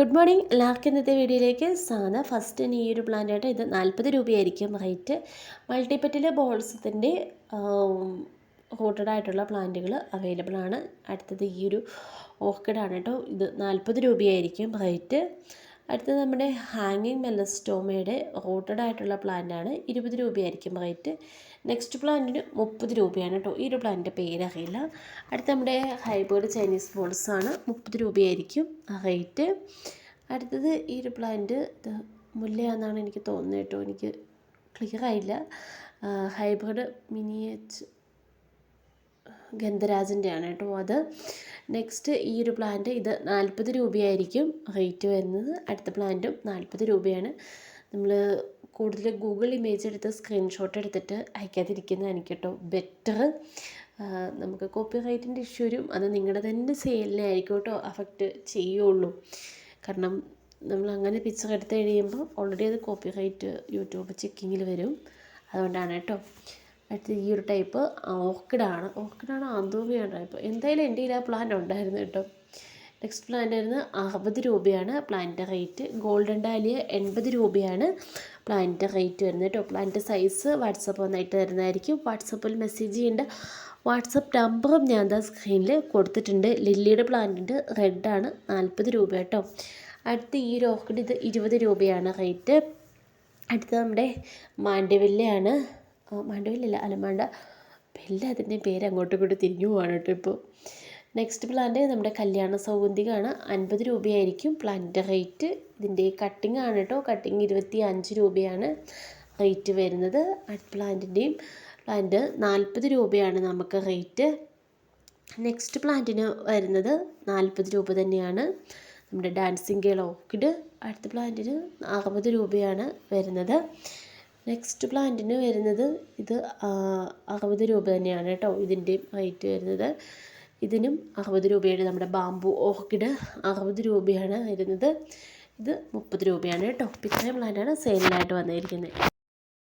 Good morning. എല്ലാവർക്കും ഇന്നത്തെ വീഡിയോയിലേക്ക് സാധാ ഫസ്റ്റ് ഈ ഒരു പ്ലാന്റായിട്ട് ഇത് നാൽപ്പത് രൂപയായിരിക്കും റേറ്റ് മൾട്ടിപ്പറ്റിലെ ബോൾസത്തിന്റെ റൂട്ടഡ് ആയിട്ടുള്ള പ്ലാന്റുകൾ അവൈലബിൾ ആണ്. അടുത്തത് ഈ ഒരു ഓർക്കിഡാണ് കേട്ടോ. ഇത് നാൽപ്പത് രൂപയായിരിക്കും റേറ്റ് അടുത്തത് നമ്മുടെ ഹാങ്ങിങ് മെലസ്റ്റോമയുടെ റോട്ടഡ് ആയിട്ടുള്ള പ്ലാന്റാണ് ഇരുപത് രൂപയായിരിക്കും റേറ്റ് നെക്സ്റ്റ് പ്ലാന്റിന് മുപ്പത് രൂപയാണ് കേട്ടോ ഈ ഒരു പ്ലാന്റിന്റെ പേരറിയില്ല. അടുത്ത നമ്മുടെ ഹൈബേർഡ് ചൈനീസ് ബോൾസ് ആണ്. മുപ്പത് രൂപയായിരിക്കും റേറ്റ് അടുത്തത് ഈ ഒരു പ്ലാന്റ് മുല്ലയാണെന്നാണ് എനിക്ക് തോന്നുന്നത് കേട്ടോ എനിക്ക് ക്ലിയർ ആയില്ല. ഹൈബ്രിഡ് മിനിയേച്ച് ഗന്ധരാജന്റെ ആണ് കേട്ടോ അത്. നെക്സ്റ്റ് ഈ ഒരു പ്ലാന്റ് ഇത് നാൽപ്പത് രൂപയായിരിക്കും. റേറ്റ് വരുന്നത് അടുത്ത പ്ലാന്റും നാൽപ്പത് രൂപയാണ്. നമ്മൾ കൂടുതൽ ഗൂഗിൾ ഇമേജ് എടുത്ത് സ്ക്രീൻഷോട്ട് എടുത്തിട്ട് അയക്കാതിരിക്കുന്നതായിരിക്കും കേട്ടോ ബെറ്റർ നമുക്ക് കോപ്പി റൈറ്റിന്റെ ഇഷ്യൂ വരും. അത് നിങ്ങളുടെ തന്നെ സെയിലിനെ ആയിരിക്കും കേട്ടോ അഫക്റ്റ് ചെയ്യുള്ളൂ. കാരണം നമ്മൾ അങ്ങനെ പിക്ചർ എടുത്ത് കഴിയുമ്പോൾ ഓൾറെഡി അത് കോപ്പി റൈറ്റ് യൂട്യൂബ് ചെക്കിങ്ങിൽ വരും. അതുകൊണ്ടാണ് കേട്ടോ. അടുത്ത ഈ ഒരു ടൈപ്പ് ഓർക്കിഡാണ് ഓർക്കിഡാണ് ആന്തോമിയാണ് ടൈപ്പ് എന്തായാലും എന്റെ കയ്യിൽ ആ പ്ലാന്റ് ഉണ്ടായിരുന്നു കേട്ടോ. നെക്സ്റ്റ് പ്ലാന്റ് ആയിരുന്നു അറുപത് രൂപയാണ് പ്ലാന്റിന്റെ റേറ്റ് ഗോൾഡൻ ഡാലിയ എൺപത് രൂപയാണ് പ്ലാന്റിന്റെ റേറ്റ് വരുന്നത് കേട്ടോ. പ്ലാന്റ് സൈസ് വാട്സപ്പ് വന്നായിട്ട് തരുന്നതായിരിക്കും. വാട്സപ്പിൽ മെസ്സേജ് ചെയ്യേണ്ട വാട്സപ്പ് നമ്പറും ഞാൻ എന്താ സ്ക്രീനിൽ കൊടുത്തിട്ടുണ്ട്. ലില്ലിയുടെ പ്ലാന്റിന്റെ റെഡാണ് നാൽപ്പത് രൂപ കേട്ടോ. അടുത്ത ഈ ഒരു ഓർക്കിഡ് ഇത് ഇരുപത് രൂപയാണ് റേറ്റ് അടുത്ത നമ്മുടെ മാൻഡവില്ലയാണ് മാണ്ടവില്ലല്ല അലമാണ്ട. ബെല്ല അതിന്റെ പേര് അങ്ങോട്ടും ഇങ്ങോട്ടും തിരിഞ്ഞു പോവാണ് കേട്ടോ ഇപ്പോൾ നെക്സ്റ്റ് പ്ലാന്റ് നമ്മുടെ കല്യാണ സൗഗന്ധികമാണ് അൻപത് രൂപയായിരിക്കും പ്ലാന്റിന്റെ റേറ്റ് ഇതിന്റെ കട്ടിംഗ് ആണ് കേട്ടോ. കട്ടിങ് ഇരുപത്തി അഞ്ച് രൂപയാണ് റേറ്റ് വരുന്നത്. പ്ലാന്റിന്റെയും പ്ലാന്റ് നാൽപ്പത് രൂപയാണ് നമുക്ക് റേറ്റ് നെക്സ്റ്റ് പ്ലാന്റിന് വരുന്നത് നാൽപ്പത് രൂപ തന്നെയാണ്. നമ്മുടെ ഡാൻസിങ് ഗേൾ ഓർക്കിഡ് അടുത്ത പ്ലാന്റിന് അറുപത് രൂപയാണ് വരുന്നത്. നെക്സ്റ്റ് പ്ലാന്റിന് വരുന്നത് ഇത് അറുപത് രൂപ തന്നെയാണ് കേട്ടോ ഇതിന്റെയും റേറ്റ് വരുന്നത്. ഇതിനും അറുപത് രൂപയാണ് നമ്മുടെ ബാമ്പു ഓർക്കിഡ് അറുപത് രൂപയാണ് വരുന്നത്. ഇത് മുപ്പത് രൂപയാണ് കേട്ടോ. ഇത്രയും പ്ലാന്റാണ് സെയിലിനായിട്ട് വന്നിരിക്കുന്നത്.